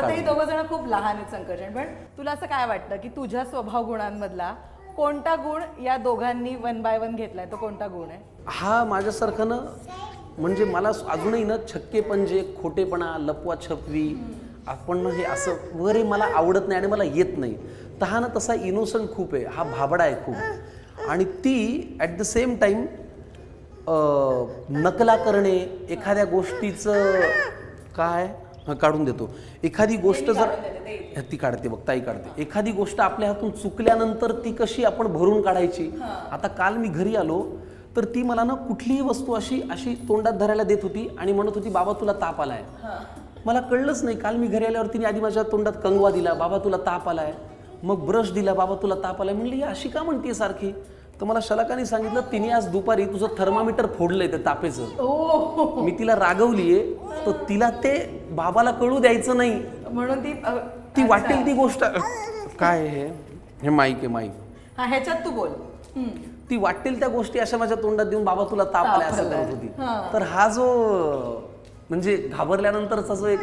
आता ते अजून. दोघं जण खूप लहान आहेत संकर्षण पण तुला असं काय वाटतं की तुझ्या स्वभाव गुणांमधला कोणता गुण या दोघांनी वन बाय वन घेतलाय? तो कोणता गुण आहे? हा माझ्यासारखं ना म्हणजे मला अजूनही ना छक्के पंजे खोटेपणा लपवा छपवी आपण ना हे असं वगैरे मला आवडत नाही आणि मला येत नाही. तर हा ना तसा इनोसंट खूप आहे हा भाबडा आहे खूप. आणि ती ॲट द सेम टाईम नकला करणे एखाद्या गोष्टीचं काय? काढून देतो. एखादी गोष्ट जर ती काढते बघ ताई काढते. एखादी गोष्ट आपल्या हातून चुकल्यानंतर ती कशी आपण भरून काढायची? आता काल मी घरी आलो तर ती मला ना कुठलीही वस्तू अशी अशी तोंडात धरायला देत होती आणि म्हणत होती बाबा तुला ताप आलाय. मला कळलंच नाही. काल मी घरी आल्यावर तिने आधी माझ्या तोंडात कंगवा दिला बाबा तुला ताप आलाय. मग ब्रश दिला बाबा तुला ताप आलाय. म्हणली अशी का म्हणते सारखी? तर मला शलाकाने सांगितलं तिने आज दुपारी तुझं थर्मामीटर फोडलंय ते तापेचं ओ मी तिला रागवलीये तर तिला ते बाबाला कळू द्यायचं नाही म्हणून ती ती. वाटेल ती गोष्ट काय आहे हे हे माईक आहे माईक हा ह्याच्यात तू बोल. ती वाटेल त्या गोष्टी अशा माझ्या तोंडात देऊन बाबा तुला ताप आलाय असं. करत होती. तर हा जो म्हणजे घाबरल्यानंतरचा जो एक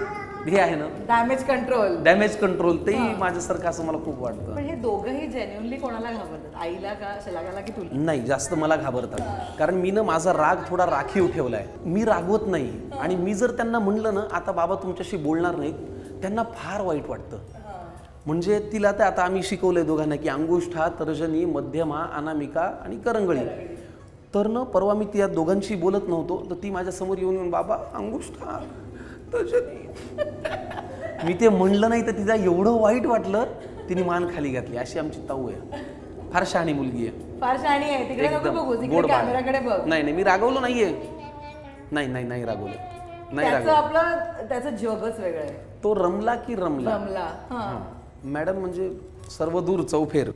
हे आहे ना? डॅमेज कंट्रोल डॅमेज कंट्रोल तेही माझ्यासारखं असं मला खूप वाटतं. पण हे दोघंही जेन्युअनली कोणाला घाबरतात? आईला का शलाकाला की तुला? नाही जास्त मला घाबरतात. कारण मी ना माझा राग थोडा राखीव ठेवलाय. मी रागवत नाही. आणि मी जर त्यांना म्हणलं ना आता बाबा तुमच्याशी बोलणार नाहीत त्यांना फार वाईट वाटतं. म्हणजे तिला तर आता आम्ही शिकवलंय दोघांना की अंगुष्ठा तर्जनी मध्यमा अनामिका आणि करंगळी. तर ना परवा मी त्या दोघांशी बोलत नव्हतो तर ती माझ्यासमोर येऊन येऊन बाबा अंगुष्ठा मी ते म्हणलं नाही तर तिला एवढं वाईट वाटलं तिने मान खाली घातली. अशी आमची ताऊ आहे. फार शहाणी मुलगी आहे. फार शहाणी आहे. तिकडे नको बघू तिकडे गोड बाळ. कॅमेराकडे बघ. नाही नाही मी रागवलो नाहीये. नाही नाही नाही रागवलं. नाही त्याचं रागवलं. आपलं त्याचं जगच वेगळं आहे. तो रमला की रमला? रमला हा. मॅडम म्हणजे सर्व दूर चौफेर.